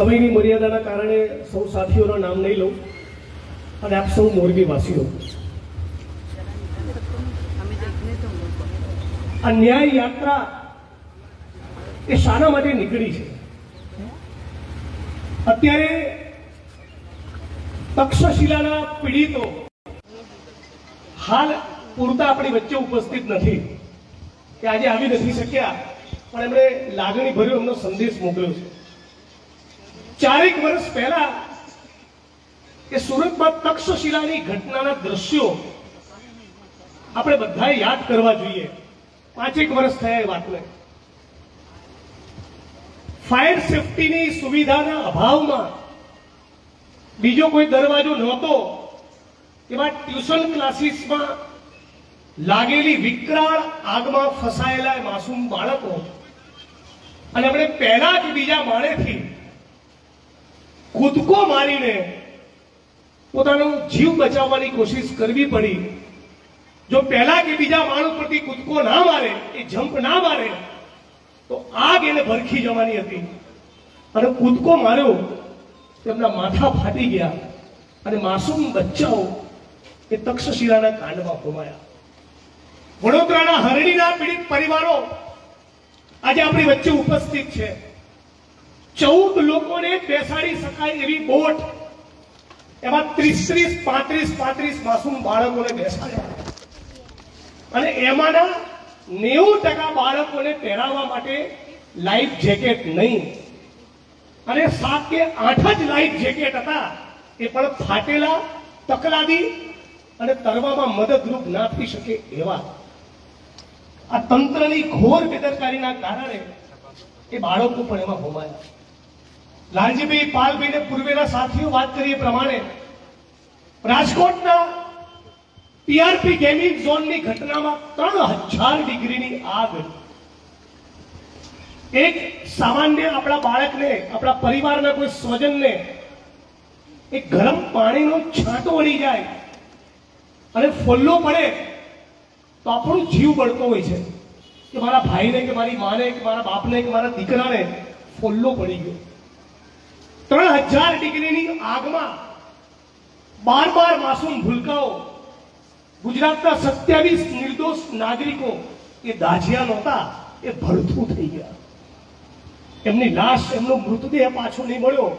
સમયની મર્યાદાના કારણે સૌ સાથીઓના નામ નહીં લઉં અને આપ સૌ મોરબી વાસીઓ આ ન્યાય યાત્રા એ શાના માટે નીકળી છે. અત્યારે તક્ષશિલાના પીડિતો હાલ પૂરતા આપણી વચ્ચે ઉપસ્થિત નથી કે આજે આવી નથી શક્યા, પણ એમણે લાગણી ભર્યો એમનો સંદેશ મોકલ્યો છે. ચારેક વર્ષ પહેલા એ સુરતમાં તક્ષશિલાની ઘટનાના દ્રશ્યો આપણે બધાએ યાદ કરવા જોઈએ. પાંચેક વર્ષ થયા એ વાતને. ફાયર સેફટીની સુવિધાના અભાવમાં બીજો કોઈ દરવાજો નહોતો, એમાં ટ્યુશન ક્લાસીસમાં લાગેલી વિકરાળ આગમાં ફસાયેલા માસૂમ બાળકો. અને આપણે પહેલા જ બીજા માળેથી કૂદકો મારીને પોતાનો જીવ બચાવવાની કોશિશ કરવી પડી. જો પહેલા કે બીજા માળ ઉપરથી કૂદકો ના મારે, એ જમ્પ ના મારે, તો આગ એને ભરખી જવાની હતી. અને કૂદકો માર્યો તેમના માથા ફાટી ગયા. અને માસૂમ બચ્ચાઓ એ તક્ષશિલાના કાંડમાં હોમાયા વડોદરાના હરણીના પીડિત પરિવારો આજે આપણી વચ્ચે ઉપસ્થિત છે. ચૌદ લોકોને બેસાડી શકાય એવી બોટ. એમાં ત્રીસ ત્રીસ પાંત્રીસ પાંત્રીસ માસૂમ બાળકોને બેસાડ્યા. અને એમાંના નેવું ટકા બાળકોને પહેરાવવા માટે લાઈફ જેકેટ નહીં. અને સાત કે આઠ જ લાઈફ જેકેટ હતા, એ પણ ફાટેલા તકલાદી અને તરવામાં મદદરૂપ ના થઈ શકે એવા. આ તંત્રની ઘોર બેદરકારીના કારણે એ બાળકો પણ એમાં હોમાયા. લાલજીભાઈ પાલભાઈને પૂર્વેના સાથીઓ વાત કરી એ પ્રમાણે, રાજકોટના પીઆરપી ગેમિંગ ઝોનની ઘટનામાં ત્રણ હજાર ડિગ્રીની આગ. એક સામાન્ય આપણા બાળકને, આપણા પરિવારના કોઈ સ્વજનને એક ગરમ પાણીનો છાંટો વળી જાય અને ફોલ્લો પડે તો આપણું જીવ બળતો હોય છે. કે મારા ભાઈને, કે મારી માને, કે મારા બાપને, કે મારા દીકરાને ફોલ્લો પડી ગયો. ત્રણ હજાર ડિગ્રીની આગમાં બાર બાર માસૂમ ભૂલકાઓ ગુજરાતના સત્યાવીસ નિર્દોષ નાગરિકો એ દાજિયા નહોતા, એ ભરથું થઈ ગયા. એમની લાશ, એમનો મૃતદેહ પાછો નહીં મળ્યો.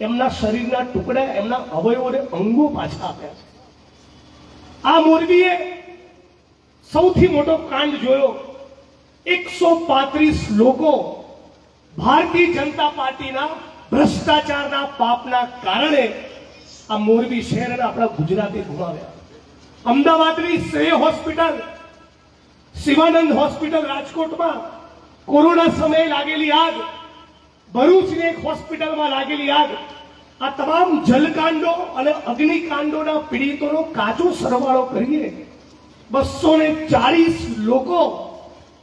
એમના શરીરના ટુકડા, એમના અવયવોને અંગો પાછા આપ્યા છે. આ મોરબીએ સૌથી મોટો કાંડ જોયો. એકસો પાંત્રીસ લોકો ભારતીય જનતા પાર્ટીના ભ્રષ્ટાચારના પાપના કારણે આ મોરબી શહેર અને આપણા ગુજરાતે ગુમાવ્યા અમદાવાદની શ્રેય હોસ્પિટલ, શિવાનંદ હોસ્પિટલ રાજકોટમાં કોરોના સમયે લાગેલી આગ, ભરૂચની એક હોસ્પિટલમાં લાગેલી આગ, આ તમામ જલકાંડો અને અગ્નિકાંડોના પીડિતોનો કાચો સરવાળો કરીએ બસો ને ચાલીસ લોકો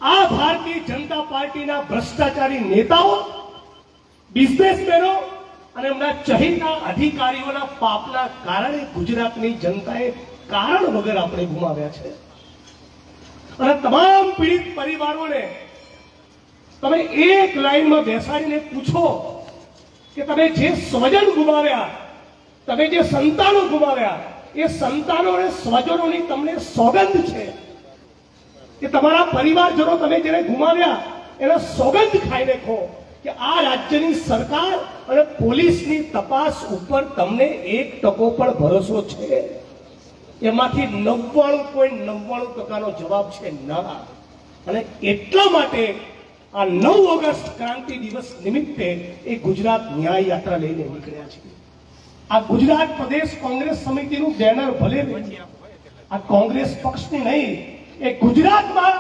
આ ભારતીય જનતા પાર્ટીના ભ્રષ્ટાચારી નેતાઓ બિઝનેસમેનો અને એમના ચહિતા અધિકારીઓના પાપના કારણે ગુજરાતની જનતાએ કારણ વગર આપણે ગુમાવ્યા છે. અને તમામ પીડિત પરિવારોને તમે એક લાઈનમાં બેસાડીને પૂછો કે તમે જે સ્વજન ગુમાવ્યા, તમે જે સંતાનો ગુમાવ્યા, એ સંતાનો અને સ્વજનોની તમને સોગંદ છે કે તમારા પરિવારજનો તમે જેને ગુમાવ્યા, એના સોગંદ ખાઈને ખો. કે આ રાજ્યની સરકાર અને પોલીસની તપાસ ઉપર તમને એક ટકો પણ ભરોસો છે? એમાંથી નવ્વાણું પોઈન્ટ નવ્વાણું ટકાનો જવાબ છે ના. અને એટલા માટે આ નવ ઓગસ્ટ ક્રાંતિ દિવસ નિમિત્તે એ ગુજરાત ન્યાય યાત્રા લઈને નીકળ્યા છે. આ ગુજરાત પ્રદેશ કોંગ્રેસ સમિતિનું બેનર ભલે આ કોંગ્રેસ પક્ષની નહીં, એ ગુજરાતમાં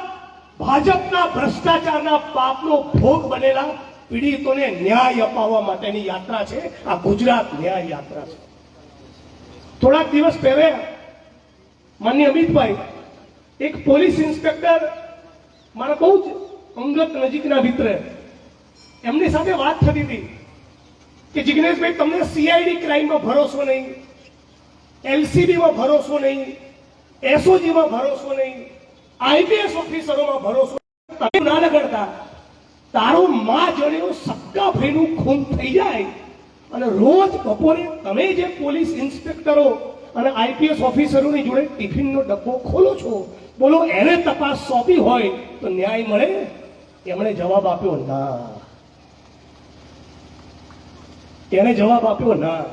ભાજપના ભ્રષ્ટાચારના પાપનો ભોગ બનેલા પીડિતોને ન્યાય અપાવવા માટેની યાત્રા છે આ ગુજરાત ન્યાય યાત્રા છે થોડાક દિવસ પહેલા માન્ય અમિતભાઈ, એક પોલીસ ઇન્સ્પેક્ટર મારા બહુ જ અંગત નજીકના મિત્ર, એમની સાથે વાત થતી હતી કે જિગ્નેશભાઈ, તમને સીઆઈડી ક્રાઇમમાં ભરોસો નહીં એલસીબીમાં ભરોસો નહીં એસઓજીમાં ભરોસો નહીં આઈપીએસ ઓફિસરોમાં ભરોસો. તમે ના લગડતા તારો માં જણ્યો સક્કા ભાઈનું ખૂન થઈ જાય. અને રોજ બપોરે તમે જે પોલીસ ઇન્સ્પેક્ટરો અને આઈપીએસ ઓફિસરોની જોડે ટિફિનનો ડબ્બો ખોલો છો, બોલો એને તપાસ સોંપી હોય તો ન્યાય મળે? એમણે જવાબ આપ્યો, ના. એને જવાબ આપ્યો, ના.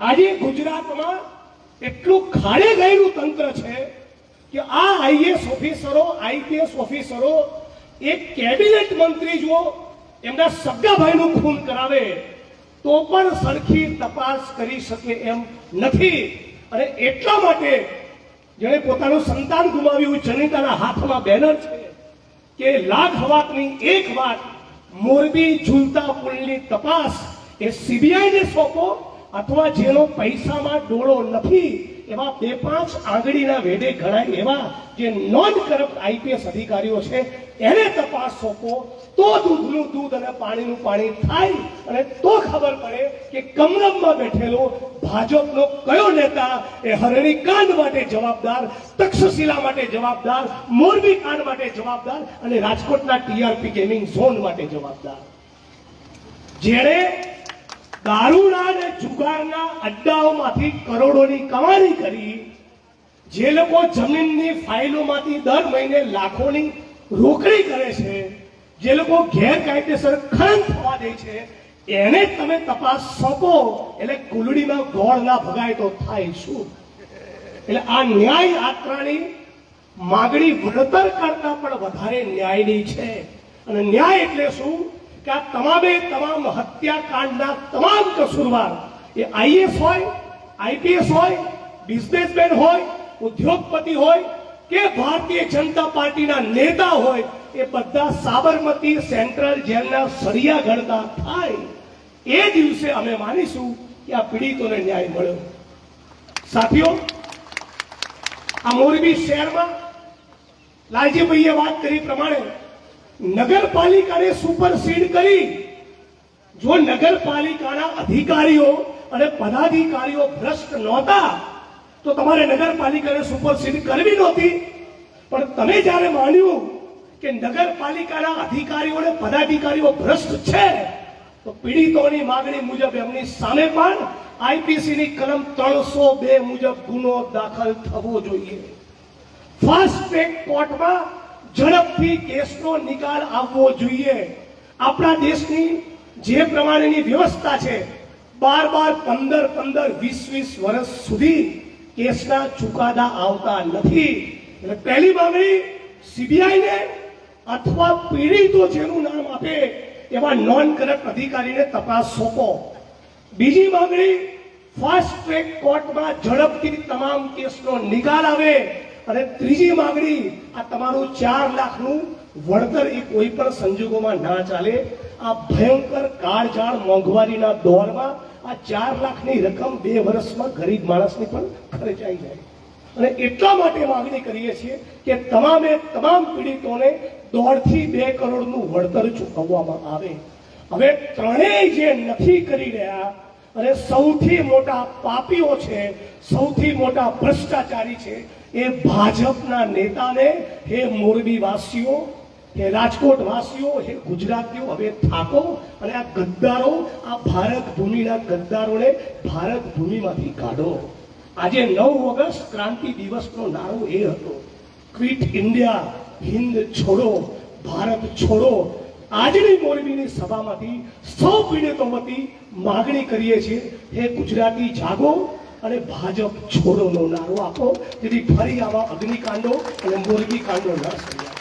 આજે ગુજરાતમાં એટલું ખાડે ગયેલું તંત્ર છે કે આ આઈએસ ઓફિસરો, આઈપીએસ ઓફિસરો એક કેબિનેટ મંત્રી જો એમના સગાભાઈનું ખૂન કરાવે, તો પણ સરખી તપાસ કરી શકે એમ નથી. અને એટલા માટે જેણે પોતાનું સંતાન ગુમાવ્યું, જનિતાના હાથમાં બેનર છે કે લાખ વાતની એક વાત મોરબી ઝૂલતા પુલની તપાસ એ સીબીઆઈને સોંપો અથવા જેનો પૈસામાં ડોળો નથી, એવા બે પાંચ આંગળીના વેડે ગણાય એવા જે નોન કરપ્ટ આઈપીએસ અધિકારીઓ છે, એને તપાસ સોંપો તો દૂધનું દૂધ અને પાણીનું પાણી થાય, અને તો ખબર પડે કે કમલમમાં બેઠેલો ભાજપનો કયો નેતા એ હરણી માટે જવાબદાર, તક્ષશિલા માટે જવાબદાર મોરબી કાંડ માટે જવાબદાર, અને રાજકોટના ટીઆરપી ગેમિંગ ઝોન માટે જવાબદાર. જેણે દારૂના અને જુગારના અડ્ડાઓમાંથી કરોડોની કમાણી કરી જે લોકો જમીનની ફાઇલોમાંથી દર મહિને લાખોની રોકડી કરે છે, જે લોકો ગેરકાયદેસર ખનન થવા દે છે, એને તમે તપાસ સોંપો, એટલે કુલડીમાં ગોળ ના ભગાય તો થાય શું? એટલે આ ન્યાય યાત્રાની માગણી વળતર કરતા પણ વધારે ન્યાયની છે. અને ન્યાય એટલે શું? કે આ તમામે તમામ હત્યાકાંડના તમામ કસૂરવાર એ આઈએસ હોય, આઈપીએસ હોય, બિઝનેસમેન હોય, ઉદ્યોગપતિ હોય કે ભારતીય જનતા પાર્ટીના નેતા હોય, એ બધા સાબરમતી સેન્ટ્રલ જેલના સળિયા ગણતા થાય. એ દિવસે અમે માનીશું કે આ પીડિતોને ન્યાય મળ્યો. સાથીઓ, આ મોરબી શહેરમાં લાલજીભાઈએ વાત કરી પ્રમાણે નગરપાલિકાને સુપરસીડ કરી. જો નગરપાલિકાના અધિકારીઓ અને પદાધિકારીઓ ભ્રષ્ટ નહોતા, તો તમારે નગરપાલિકાને સુપરસીડ કરવી નહોતી. પણ તમે જ્યારે માન્યું કે નગરપાલિકાના અધિકારીઓ અને પદાધિકારીઓ ભ્રષ્ટ છે, તો પીડિતોની માગણી મુજબ એમની સામે પણ આઈપીસીની કલમ ત્રણસો બે મુજબ ગુનો દાખલ થવો જોઈએ. ફાસ્ટ ટ્રેક કોર્ટમાં ઝડપથી કેસનો નિકાલ આવવો જોઈએ. આપણા દેશની જે પ્રમાણેની વ્યવસ્થા છે બાર બાર પંદર પંદર વીસ વીસ વર્ષ સુધી કેસના ચુકાદા આવતા નથી. એટલે પહેલી માંગણી સીબીઆઈને અથવા પીડિતો જેનું નામ આપે એવા નોન કરપ્ટ અધિકારીને તપાસ સોંપો. બીજી માંગણી ફાસ્ટ ટ્રેક કોર્ટમાં ઝડપથી તમામ કેસનો નિકાલ આવે. અને ત્રીજી માંગણી, આ તમારું ચાર લાખનું વળતર એ કોઈ પણ સંજોગોમાં ના ચાલે. આ ભયંકર કાળજાળ મોંઘવારીના દોરમાં આ ચાર લાખની રકમ બે વર્ષમાં ગરીબ માણસની પણ ખર્ચાઈ જાય. અને એટલા માટે માંગણી કરીએ છીએ કે તમામે તમામ પીડિતોને દોઢથી બે કરોડનું વળતર ચૂકવવામાં આવે. હવે ત્રણેય જે નથી કરી રહ્યા અને સૌથી મોટા પાપીઓ છે, સૌથી મોટા ભ્રષ્ટાચારી છે, એ ભાજપના નેતાને, હે મોરબી વાસીઓ હે રાજકોટ વાસીઓ હે ગુજરાતીઓ, હવે થાકો અને આ ગદ્દારો, આ ભારત ભૂમિના ગદ્દારોને ભારત ભૂમિમાંથી કાઢો. આજે નવ ઓગસ્ટ, ક્રાંતિ દિવસનો નારો એ હતો. ક્વિટ ઇન્ડિયા, હિન્દ છોડો, ભારત છોડો આજની મોરબીની સભામાંથી સૌ પીડિતોમાંથી માગણી કરીએ છીએ, હે ગુજરાતી, જાગો અને ભાજપ છોડોનો નારો આપો. જેથી ફરી આવા અગ્નિકાંડો અને મોરબી કાંડો ન સર્જાય